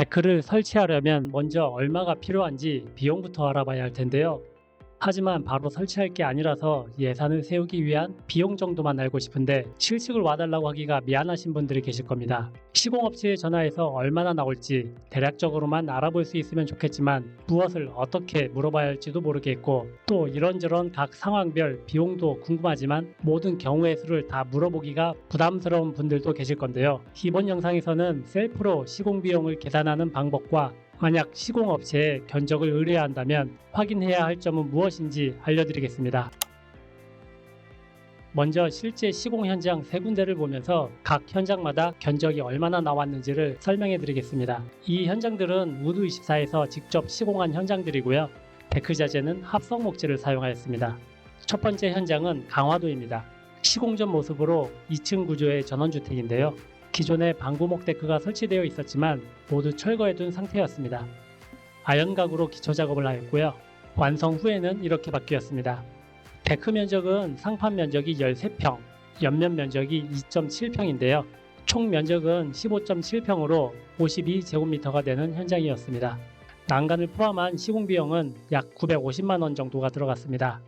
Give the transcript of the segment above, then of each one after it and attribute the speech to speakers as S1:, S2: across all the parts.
S1: 데크를 설치하려면 먼저 얼마가 필요한지 비용부터 알아봐야 할 텐데요. 하지만 바로 설치할 게 아니라서 예산을 세우기 위한 비용 정도만 알고 싶은데 실측을 와달라고 하기가 미안하신 분들이 계실 겁니다. 시공업체에 전화해서 얼마나 나올지 대략적으로만 알아볼 수 있으면 좋겠지만 무엇을 어떻게 물어봐야 할지도 모르겠고 또 이런저런 각 상황별 비용도 궁금하지만 모든 경우의 수를 다 물어보기가 부담스러운 분들도 계실 건데요. 이번 영상에서는 셀프로 시공 비용을 계산하는 방법과 만약 시공업체에 견적을 의뢰한다면 확인해야 할 점은 무엇인지 알려드리겠습니다. 먼저 실제 시공 현장 세 군데를 보면서 각 현장마다 견적이 얼마나 나왔는지를 설명해 드리겠습니다. 이 현장들은 우드24에서 직접 시공한 현장들이고요. 데크 자재는 합성 목재를 사용하였습니다. 첫 번째 현장은 강화도입니다. 시공 전 모습으로 2층 구조의 전원주택인데요. 기존에 방부목 데크가 설치되어 있었지만 모두 철거해둔 상태였습니다. 아연각으로 기초 작업을 하였고요. 완성 후에는 이렇게 바뀌었습니다. 데크 면적은 상판 면적이 13평, 옆면 면적이 2.7평인데요. 총 면적은 15.7평으로 52제곱미터가 되는 현장이었습니다. 난간을 포함한 시공 비용은 약 950만 원 정도가 들어갔습니다.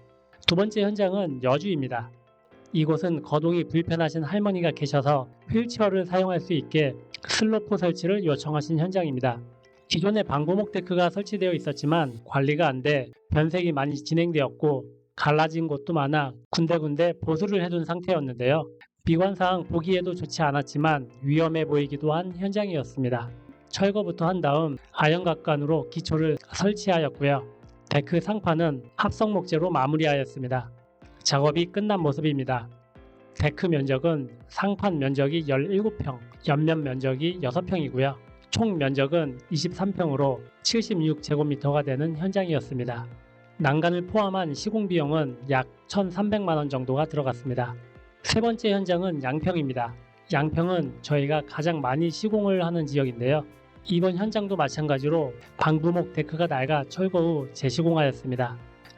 S1: 두 번째 현장은 여주입니다. 이곳은 거동이 불편하신 할머니가 계셔서 휠체어를 사용할 수 있게 슬로프 설치를 요청하신 현장입니다. 기존에 방부목 데크가 설치되어 있었지만 관리가 안 돼 변색이 많이 진행되었고 갈라진 곳도 많아 군데군데 보수를 해둔 상태였는데요. 미관상 보기에도 좋지 않았지만 위험해 보이기도 한 현장이었습니다. 철거부터 한 다음 아연각관으로 기초를 설치하였고요. 데크 상판은 합성 목재로 마무리하였습니다. 작업이 끝난 모습입니다. 데크 면적은 상판 면적이 17평, 옆면 면적이 6평이고요. 총 면적은 23평으로 76제곱미터가 되는 현장이었습니다. 난간을 포함한 시공 비용은 약 1,300만 원 정도가 들어갔습니다. 세 번째 현장은 양평입니다. 양평은 저희가 가장 많이 시공을 하는 지역인데요. 이번 현장도 마찬가지로 방부목 데크가 낡아 철거 후 재시공하였습니다.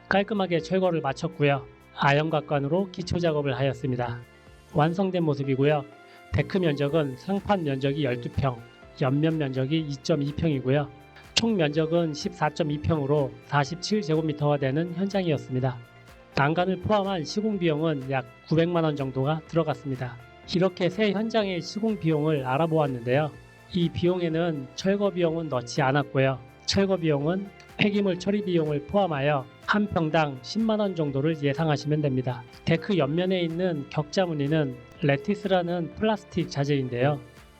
S1: 깔끔하게 철거를 마쳤고요. 아연각관으로 기초 작업을 하였습니다. 완성된 모습이고요. 데크 면적은 상판 면적이 12평, 옆면 면적이 2.2평이고요. 총 면적은 14.2평으로 47제곱미터가 되는 현장이었습니다. 난간을 포함한 시공 비용은 약 900만 원 정도가 들어갔습니다. 이렇게 새 현장의 시공 비용을 알아보았는데요. 이 비용에는 철거 비용은 넣지 않았고요. 철거 비용은 폐기물 처리 비용을 포함하여 한 평당 10만 원 정도를 예상하시면 됩니다. 데크 옆면에 있는 격자 무늬는 레티스라는 플라스틱 자재인데요.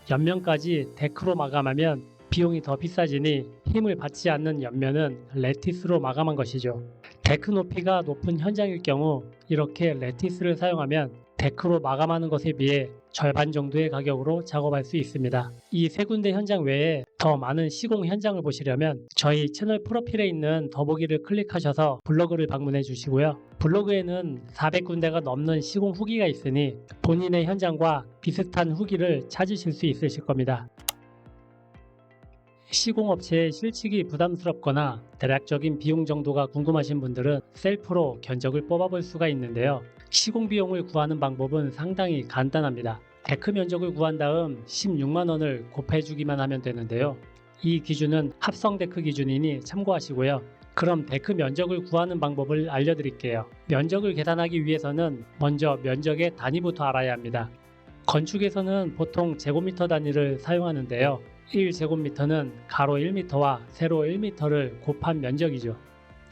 S1: 옆면까지 데크로 마감하면 비용이 더 비싸지니 힘을 받지 않는 옆면은 레티스로 마감한 것이죠. 데크 높이가 높은 현장일 경우 이렇게 레티스를 사용하면 데크로 마감하는 것에 비해 절반 정도의 가격으로 작업할 수 있습니다. 이 세 군데 현장 외에 더 많은 시공 현장을 보시려면 저희 채널 프로필에 있는 더보기를 클릭하셔서 블로그를 방문해 주시고요. 블로그에는 400군데가 넘는 시공 후기가 있으니 본인의 현장과 비슷한 후기를 찾으실 수 있으실 겁니다. 시공업체의 실측이 부담스럽거나 대략적인 비용 정도가 궁금하신 분들은 셀프로 견적을 뽑아볼 수가 있는데요. 시공 비용을 구하는 방법은 상당히 간단합니다. 데크 면적을 구한 다음 16만 원을 곱해 주기만 하면 되는데요. 이 기준은 합성 데크 기준이니 참고하시고요. 그럼 데크 면적을 구하는 방법을 알려드릴게요. 면적을 계산하기 위해서는 먼저 면적의 단위부터 알아야 합니다. 건축에서는 보통 제곱미터 단위를 사용하는데요. 1제곱미터는 가로 1m와 세로 1m를 곱한 면적이죠.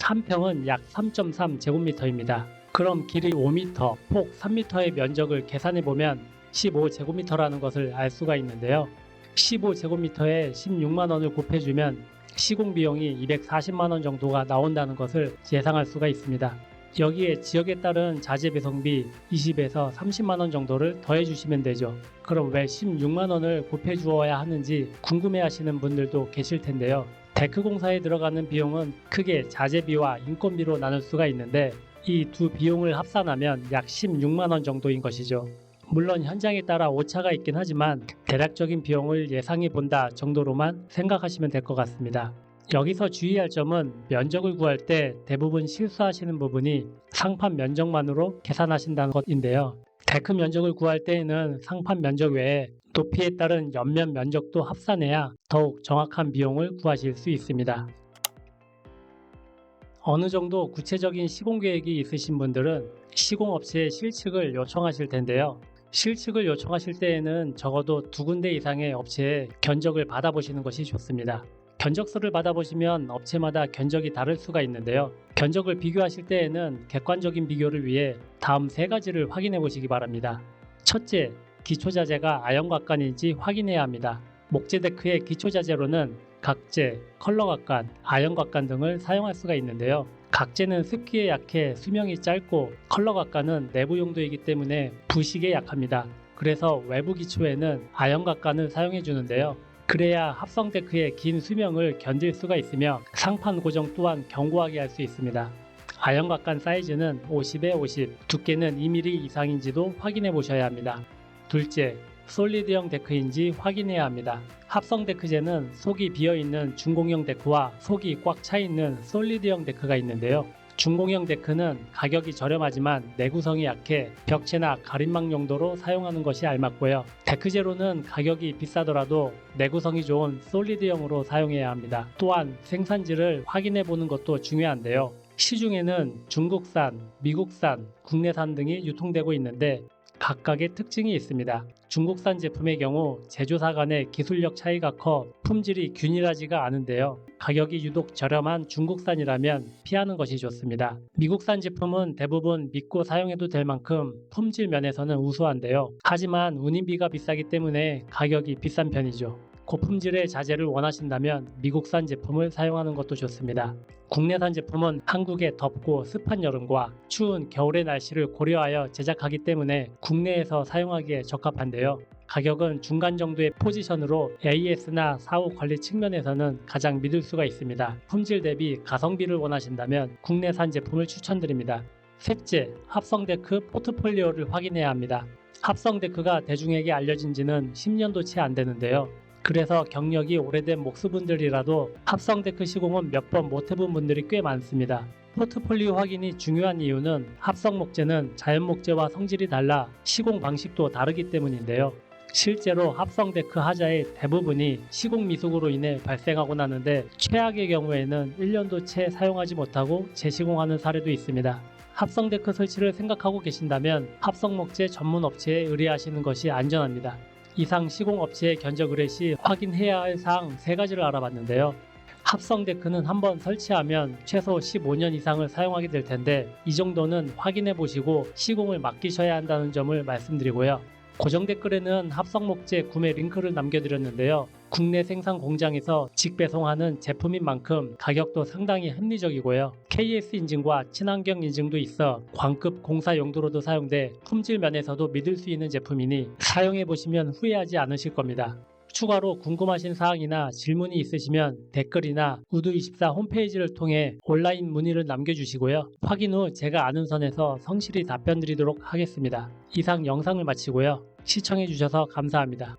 S1: 한 평은 약 3.3제곱미터입니다. 그럼 길이 5m, 폭 3m의 면적을 계산해 보면 15제곱미터라는 것을 알 수가 있는데요. 15제곱미터에 16만 원을 곱해주면 시공 비용이 240만 원 정도가 나온다는 것을 예상할 수가 있습니다. 여기에 지역에 따른 자재 배송비 20에서 30만 원 정도를 더해 주시면 되죠. 그럼 왜 16만 원을 곱해 주어야 하는지 궁금해 하시는 분들도 계실 텐데요. 데크 공사에 들어가는 비용은 크게 자재비와 인건비로 나눌 수가 있는데 이 두 비용을 합산하면 약 16만 원 정도인 것이죠. 물론 현장에 따라 오차가 있긴 하지만 대략적인 비용을 예상해 본다 정도로만 생각하시면 될 것 같습니다. 여기서 주의할 점은 면적을 구할 때 대부분 실수하시는 부분이 상판 면적만으로 계산하신다는 것인데요. 데크 면적을 구할 때에는 상판 면적 외에 높이에 따른 옆면 면적도 합산해야 더욱 정확한 비용을 구하실 수 있습니다. 어느 정도 구체적인 시공 계획이 있으신 분들은 시공업체에 실측을 요청하실 텐데요. 실측을 요청하실 때에는 적어도 두 군데 이상의 업체에 견적을 받아보시는 것이 좋습니다. 견적서를 받아보시면 업체마다 견적이 다를 수가 있는데요. 견적을 비교하실 때에는 객관적인 비교를 위해 다음 세 가지를 확인해 보시기 바랍니다. 첫째, 기초자재가 아연곽관인지 확인해야 합니다. 목재 데크의 기초자재로는 각재, 컬러곽관, 아연곽관 등을 사용할 수가 있는데요. 각재는 습기에 약해 수명이 짧고 컬러곽관은 내부 용도이기 때문에 부식에 약합니다. 그래서 외부 기초에는 아연곽관을 사용해 주는데요. 그래야 합성 데크의 긴 수명을 견딜 수가 있으며 상판 고정 또한 견고하게 할 수 있습니다. 아연곽관 사이즈는 50에 50, 두께는 2mm 이상인지도 확인해 보셔야 합니다. 둘째, 솔리드형 데크인지 확인해야 합니다. 합성 데크재는 속이 비어있는 중공형 데크와 속이 꽉 차있는 솔리드형 데크가 있는데요. 중공형 데크는 가격이 저렴하지만 내구성이 약해 벽체나 가림막 용도로 사용하는 것이 알맞고요. 데크재로는 가격이 비싸더라도 내구성이 좋은 솔리드형으로 사용해야 합니다. 또한 생산지를 확인해 보는 것도 중요한데요. 시중에는 중국산, 미국산, 국내산 등이 유통되고 있는데 각각의 특징이 있습니다. 중국산 제품의 경우 제조사 간의 기술력 차이가 커 품질이 균일하지가 않은데요. 가격이 유독 저렴한 중국산이라면 피하는 것이 좋습니다. 미국산 제품은 대부분 믿고 사용해도 될 만큼 품질 면에서는 우수한데요. 하지만 운임비가 비싸기 때문에 가격이 비싼 편이죠. 고품질의 자재를 원하신다면 미국산 제품을 사용하는 것도 좋습니다. 국내산 제품은 한국의 덥고 습한 여름과 추운 겨울의 날씨를 고려하여 제작하기 때문에 국내에서 사용하기에 적합한데요. 가격은 중간 정도의 포지션으로 AS나 사후 관리 측면에서는 가장 믿을 수가 있습니다. 품질 대비 가성비를 원하신다면 국내산 제품을 추천드립니다. 셋째, 합성 데크 포트폴리오를 확인해야 합니다. 합성 데크가 대중에게 알려진 지는 10년도 채 안 되는데요. 그래서 경력이 오래된 목수분들이라도 합성 데크 시공은 몇 번 못 해본 분들이 꽤 많습니다. 포트폴리오 확인이 중요한 이유는 합성 목재는 자연 목재와 성질이 달라 시공 방식도 다르기 때문인데요. 실제로 합성 데크 하자의 대부분이 시공 미숙으로 인해 발생하고 나는데 최악의 경우에는 1년도 채 사용하지 못하고 재시공하는 사례도 있습니다. 합성 데크 설치를 생각하고 계신다면 합성 목재 전문 업체에 의뢰하시는 것이 안전합니다. 이상 시공업체의 견적 의뢰 시 확인해야 할 사항 세 가지를 알아봤는데요. 합성 데크는 한번 설치하면 최소 15년 이상을 사용하게 될 텐데 이 정도는 확인해 보시고 시공을 맡기셔야 한다는 점을 말씀드리고요. 고정 댓글에는 합성 목재 구매 링크를 남겨드렸는데요. 국내 생산 공장에서 직배송하는 제품인 만큼 가격도 상당히 합리적이고요. KS 인증과 친환경 인증도 있어 광급 공사 용도로도 사용돼 품질 면에서도 믿을 수 있는 제품이니 사용해 보시면 후회하지 않으실 겁니다. 추가로 궁금하신 사항이나 질문이 있으시면 댓글이나 우드24 홈페이지를 통해 온라인 문의를 남겨주시고요. 확인 후 제가 아는 선에서 성실히 답변 드리도록 하겠습니다. 이상 영상을 마치고요. 시청해주셔서 감사합니다.